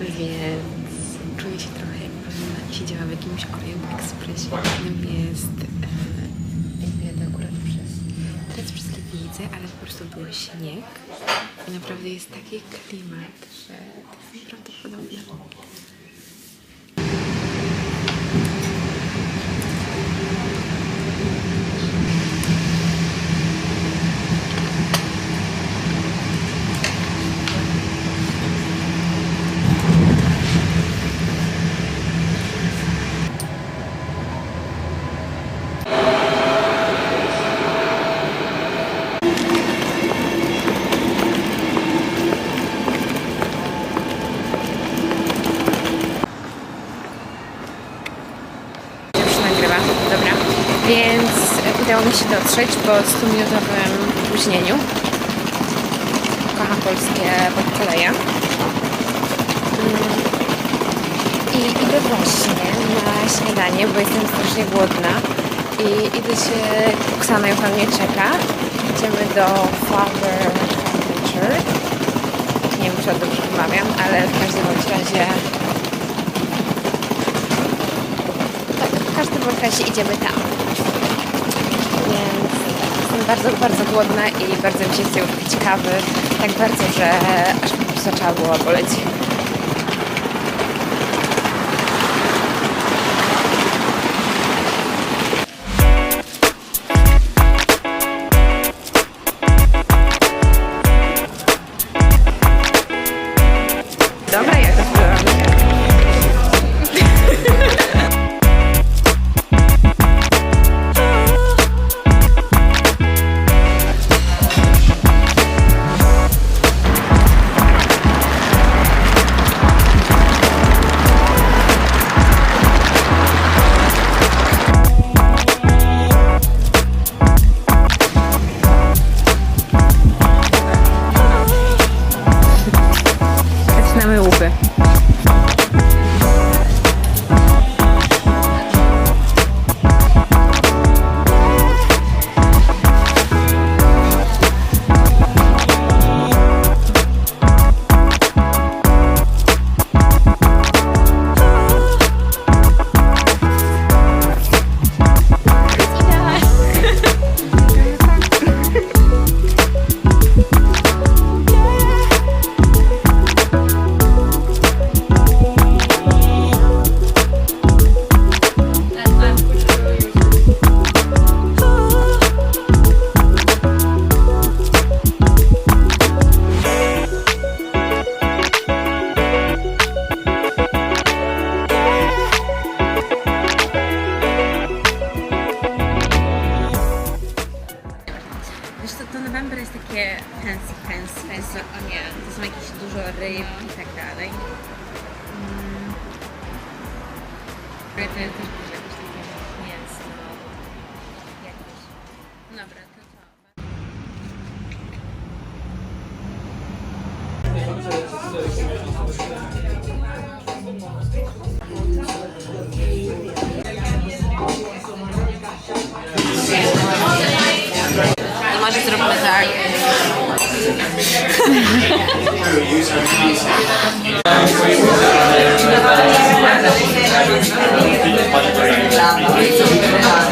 więc czuję się trochę jakbym siedziała w jakimś Orient Expressie. Natomiast jest e, ja to akurat przez, teraz wszystkie widzę, ale po prostu był śnieg i naprawdę jest taki klimat, że to jest. Udało mi się dotrzeć po 100-minutowym opóźnieniu. Kocham polskie podkoleje. I idę właśnie na śniadanie, bo jestem strasznie głodna. I idę się, Oksana już na mnie czeka. Idziemy do Flower Furniture. Nie wiem, czy to dobrze wymawiam, ale w każdym razie tak, w każdym razie idziemy tam. Bardzo, bardzo głodna i bardzo mi się już pić kawy. Tak bardzo, że aż prostu zaczęła boleć. Dobra, to co? Może zróbmy tak.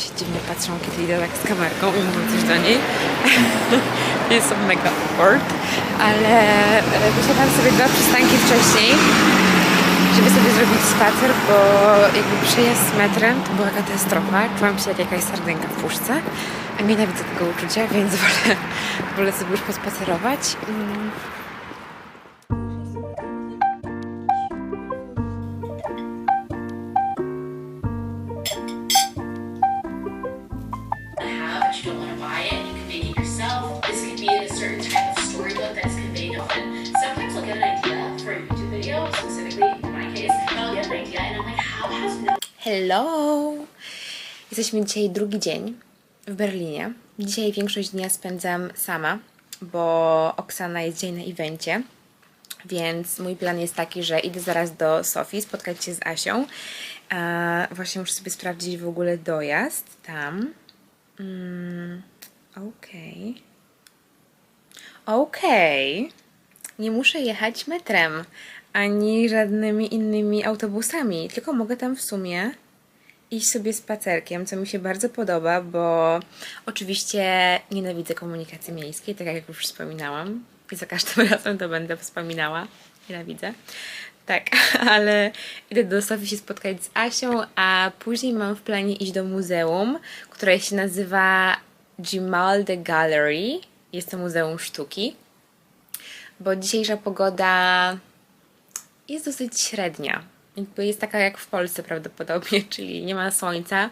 się dziwnie patrzą, kiedy idę tak z kamerką i mówią coś do niej. To mega awkward. Ale e, wysiadłam sobie dwa przystanki wcześniej, żeby sobie zrobić spacer, bo jakby przejazd z metrem to była katastrofa. Czułam się jak jakaś sardynka w puszce. Nienawidzę tego uczucia, więc wolę, wolę sobie już pospacerować. Hello! Jesteśmy dzisiaj drugi dzień w Berlinie. Dzisiaj większość dnia spędzam sama, bo Oksana jest dzień na evencie. Więc mój plan jest taki, że idę zaraz do Sofii spotkać się z Asią. A właśnie muszę sobie sprawdzić w ogóle dojazd tam. Mm, Okej. Okej. Nie muszę jechać metrem ani żadnymi innymi autobusami, tylko mogę tam w sumie iść sobie spacerkiem, co mi się bardzo podoba, bo oczywiście nienawidzę komunikacji miejskiej, tak jak już wspominałam. I za każdym razem to będę wspominała. Nienawidzę. Tak, ale idę do Sofii się spotkać z Asią, a później mam w planie iść do muzeum, które się nazywa Grimaldi Gallery. Jest to Muzeum Sztuki, bo dzisiejsza pogoda jest dosyć średnia. Jakby jest taka jak w Polsce prawdopodobnie, czyli nie ma słońca.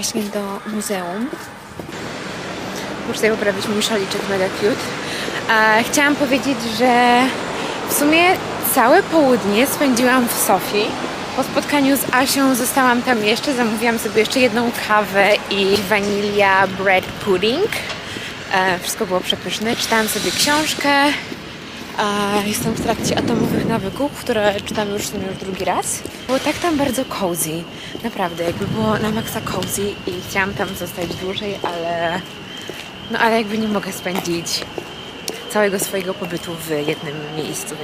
Właśnie do muzeum. Muszę sobie poprawić mój szaliczek mega cute. A chciałam powiedzieć, że w sumie całe południe spędziłam w Sofii. Po spotkaniu z Asią zostałam tam jeszcze, zamówiłam sobie jeszcze jedną kawę i wanilia bread pudding. E, wszystko było przepyszne. Czytałam sobie książkę. Jestem w trakcie atomowych nawyków, które czytam już, już drugi raz. Było tak tam bardzo cozy. Naprawdę, jakby było na maksa cozy i chciałam tam zostać dłużej, ale no ale jakby nie mogę spędzić całego swojego pobytu w jednym miejscu.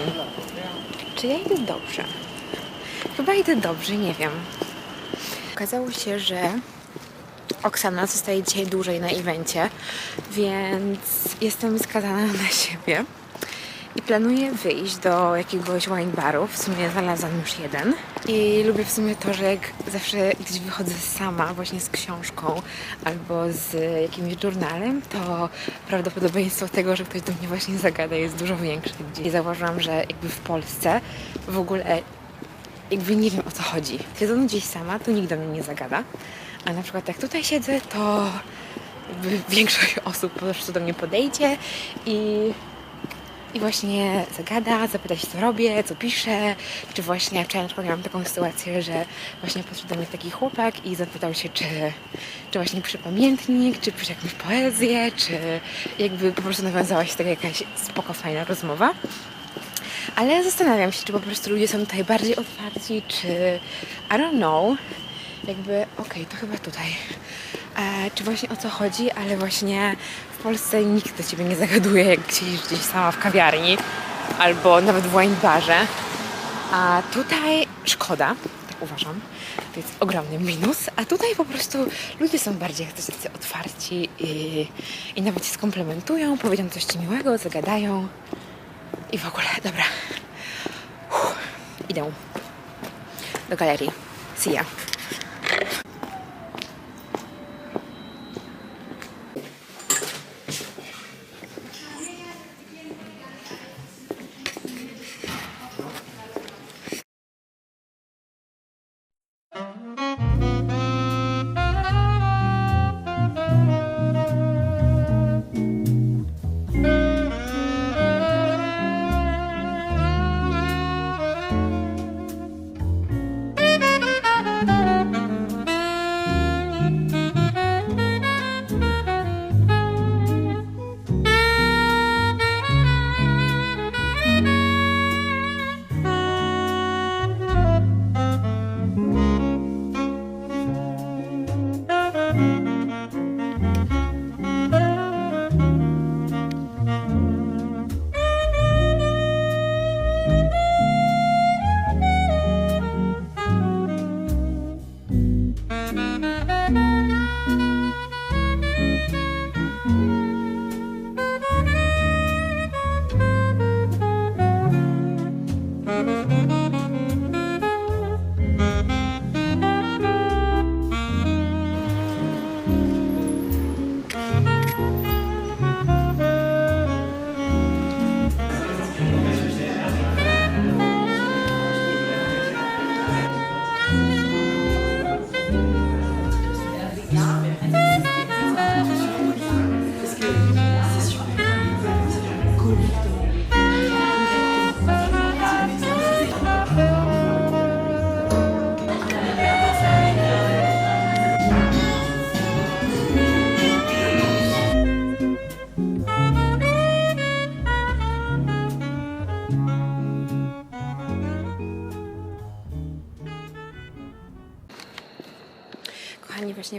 Czy ja idę dobrze? Chyba idę dobrze, nie wiem. Okazało się, że Oksana zostaje dzisiaj dłużej na evencie, więc jestem skazana na siebie. I planuję wyjść do jakiegoś wine baru. W sumie znalazłam już jeden. I lubię w sumie to, że jak zawsze gdzieś wychodzę sama, właśnie z książką albo z jakimś journalem, to prawdopodobieństwo tego, że ktoś do mnie właśnie zagada jest dużo większe. I zauważyłam, że jakby w Polsce w ogóle jakby nie wiem o co chodzi. Siedząc gdzieś sama, to nikt do mnie nie zagada. A na przykład jak tutaj siedzę, to większość osób po prostu do mnie podejdzie i i właśnie zagada, zapyta się co robię, co piszę, czy właśnie wczoraj na miałam taką sytuację, że właśnie podszedł do mnie taki chłopak i zapytał się, czy, czy właśnie piszę pamiętnik, czy piszę jakąś poezję, czy jakby po prostu nawiązała się taka jakaś spoko, fajna rozmowa. Ale zastanawiam się, czy po prostu ludzie są tutaj bardziej otwarci, czy I don't know. Jakby, okej, to chyba tutaj. E, czy właśnie o co chodzi, ale właśnie w Polsce nikt do ciebie nie zagaduje, jak siedzisz gdzieś sama w kawiarni albo nawet w wine barze. A tutaj szkoda, tak uważam. To jest ogromny minus. A tutaj po prostu ludzie są bardziej jak tacy otwarci i, i nawet się skomplementują, powiedzą coś ci miłego, zagadają. I w ogóle, dobra. Uff, idę do galerii. See ya.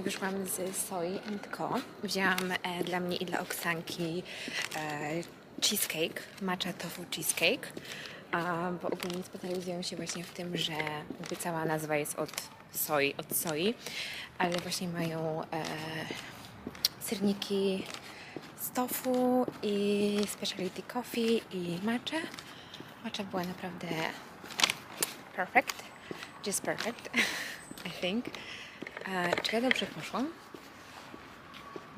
Wyszłam z Soi Co. Wzięłam e, dla mnie i dla Oksanki e, cheesecake, matcha tofu cheesecake, a, bo ogólnie specjalizują się właśnie w tym, że cała nazwa jest od soi, od soi, ale właśnie mają e, serniki z tofu i specialty coffee i matcha. Matcha była naprawdę perfect, just perfect, I think. E, czy ja dobrze poszłam?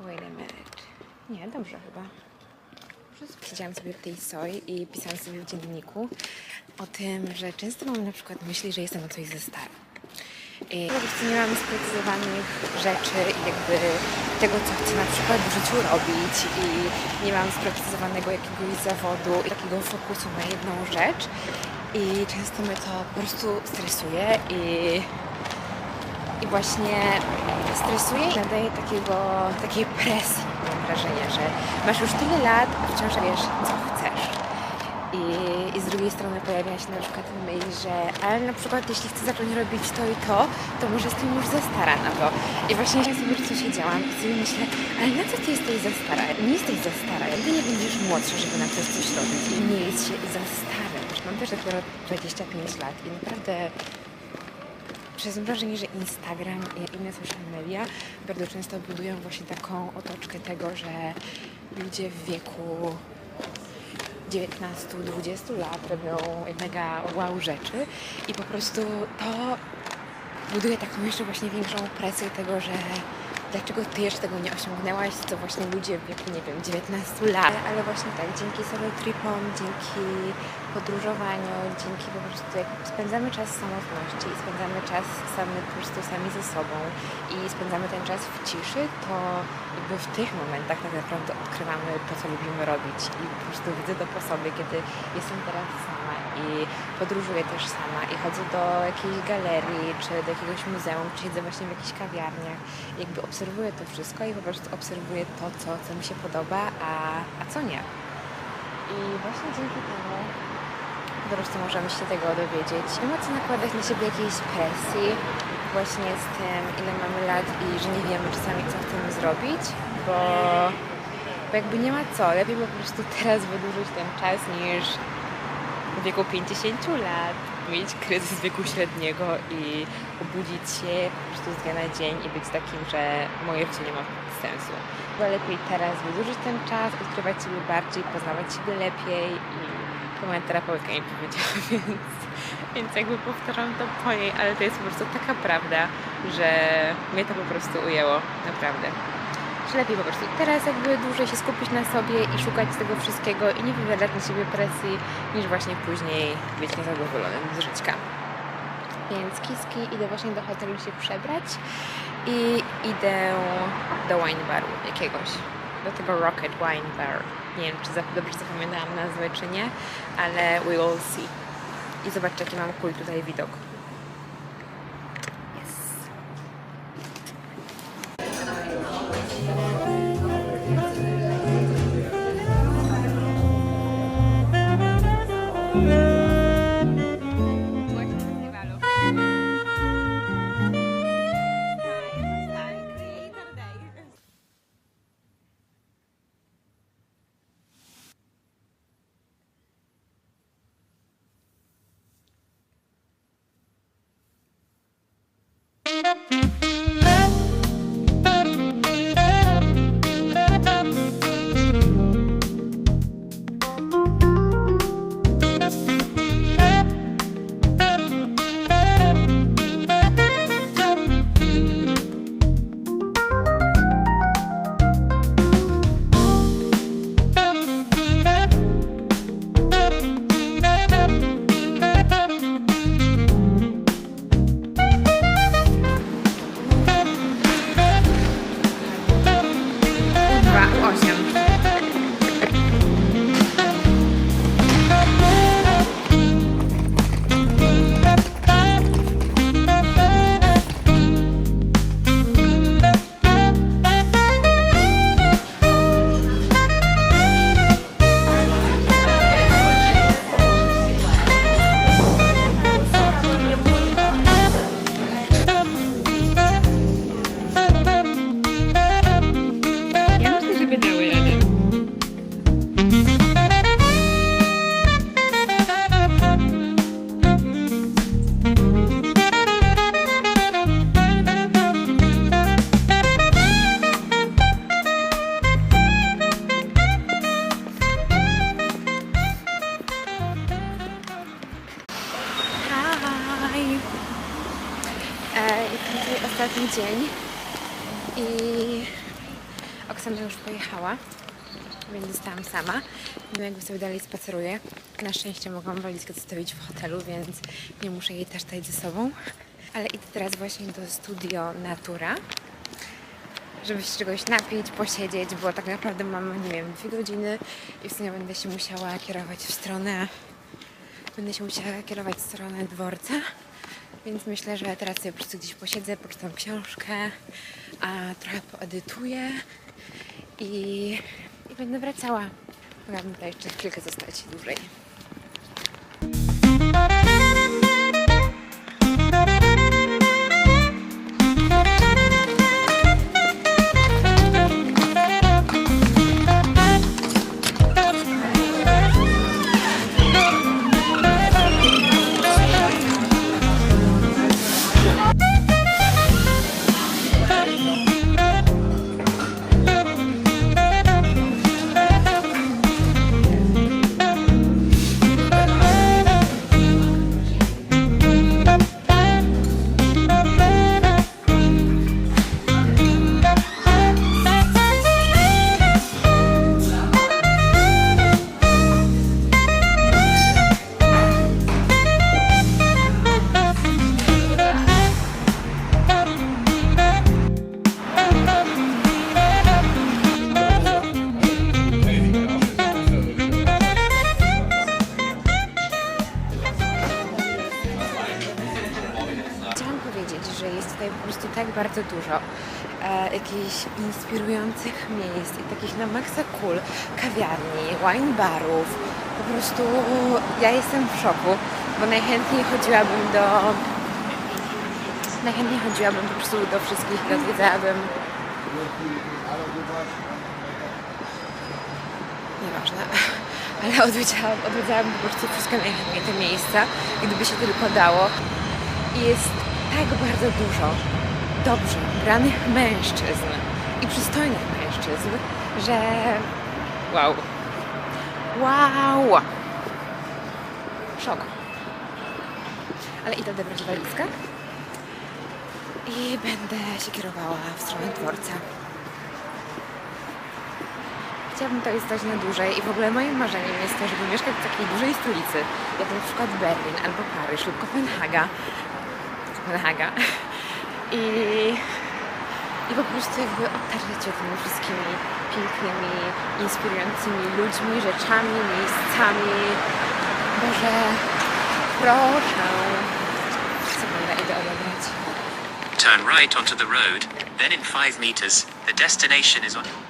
Wait a minute. Nie, dobrze chyba. Siedziałam sobie w tej soi i pisałam sobie w dzienniku o tym, że często mam na przykład myśli, że jestem o coś ze stara. I po nie mam sprecyzowanych rzeczy i jakby tego, co chcę na przykład w życiu robić i nie mam sprecyzowanego jakiegoś zawodu i takiego fokusu na jedną rzecz i często mnie to po prostu stresuje i właśnie stresuje i nadaje takiego, takiej presji, mam wrażenie, że masz już tyle lat, a wciąż wiesz, co chcesz. I, I z drugiej strony pojawia się na przykład myśl, że ale na przykład jeśli chcę zacząć robić to i to, to może jestem już za stara na to. I właśnie ja sobie co siedziałam i sobie myślę, ale na co ty jesteś za stara? Nie jesteś za stara, nigdy nie będziesz młodsza, żeby na coś coś robić. I nie jest się za. Wiesz, Mam też dopiero 25 lat i naprawdę przez wrażenie, że Instagram i inne social media bardzo często budują właśnie taką otoczkę tego, że ludzie w wieku 19-20 lat robią mega wow rzeczy i po prostu to buduje taką jeszcze właśnie większą presję tego, że dlaczego ty jeszcze tego nie osiągnęłaś, co właśnie ludzie w wieku, nie wiem, 19 lat. Ale właśnie tak, dzięki solo tripom, dzięki podróżowaniu, dzięki po prostu jak spędzamy czas w samotności spędzamy czas sami, po prostu sami ze sobą i spędzamy ten czas w ciszy, to jakby w tych momentach tak naprawdę odkrywamy to, co lubimy robić i po prostu widzę to po sobie, kiedy jestem teraz sama i podróżuję też sama i chodzę do jakiejś galerii, czy do jakiegoś muzeum, czy siedzę właśnie w jakichś kawiarniach. Jakby obserwuję to wszystko i po prostu obserwuję to, co, co mi się podoba, a, a co nie. I właśnie dzięki temu po prostu możemy się tego dowiedzieć. Nie ma co nakładać na siebie jakiejś presji właśnie z tym, ile mamy lat i że nie wiemy czasami, co chcemy zrobić, bo, bo jakby nie ma co. Lepiej po prostu teraz wydłużyć ten czas niż w wieku 50 lat mieć kryzys wieku średniego i obudzić się po prostu z dnia na dzień i być takim, że moje życie nie ma sensu. Chyba lepiej teraz wydłużyć ten czas, odkrywać siebie bardziej, poznawać siebie lepiej i to moja terapeutka mi powiedziała, więc, więc jakby powtarzam to po niej, ale to jest po prostu taka prawda, że mnie to po prostu ujęło, naprawdę lepiej po prostu teraz jakby dłużej się skupić na sobie i szukać tego wszystkiego i nie wywierać na siebie presji, niż właśnie później być niezadowolonym z życia. Więc kiski, idę właśnie do hotelu się przebrać i idę do wine baru jakiegoś. Do tego Rocket Wine Bar. Nie wiem, czy dobrze zapamiętałam nazwę, czy nie, ale we will see. I zobaczcie, jaki mam cool tutaj widok. Amen. I Oksana już pojechała, więc zostałam sama. No jakby sobie dalej spaceruję. Na szczęście mogłam walizkę zostawić w hotelu, więc nie muszę jej też dać ze sobą. Ale idę teraz właśnie do studio Natura, żeby się czegoś napić, posiedzieć, bo tak naprawdę mam, nie wiem, dwie godziny i w sumie będę się musiała kierować w stronę będę się musiała kierować w stronę dworca, więc myślę, że teraz sobie po prostu gdzieś posiedzę, poczytam książkę, a trochę poedytuję i, i będę wracała. Mogłabym tutaj jeszcze chwilkę zostać dłużej. Dużo e, jakichś inspirujących miejsc i takich na maksa cool kawiarni, wine barów. Po prostu ja jestem w szoku, bo najchętniej chodziłabym do... Najchętniej chodziłabym po prostu do wszystkich i odwiedzałabym... Nieważne. Ale odwiedzałam, odwiedzałabym po prostu wszystkie najchętniej te miejsca, gdyby się tylko dało. I jest tak bardzo dużo dobrze ubranych mężczyzn i przystojnych mężczyzn, że wow. Wow! Szok. Ale idę odebrać walizkę i będę się kierowała w stronę dworca. Chciałabym tutaj zostać na dłużej i w ogóle moim marzeniem jest to, żeby mieszkać w takiej dużej stolicy, jak na przykład Berlin albo Paryż lub Kopenhaga. Kopenhaga. I, I po prostu jakby tymi wszystkimi pięknymi, inspirującymi ludźmi, rzeczami, miejscami. Boże, proszę. Idę odebrać. Turn right onto the road, then in 5 meters, the destination is on.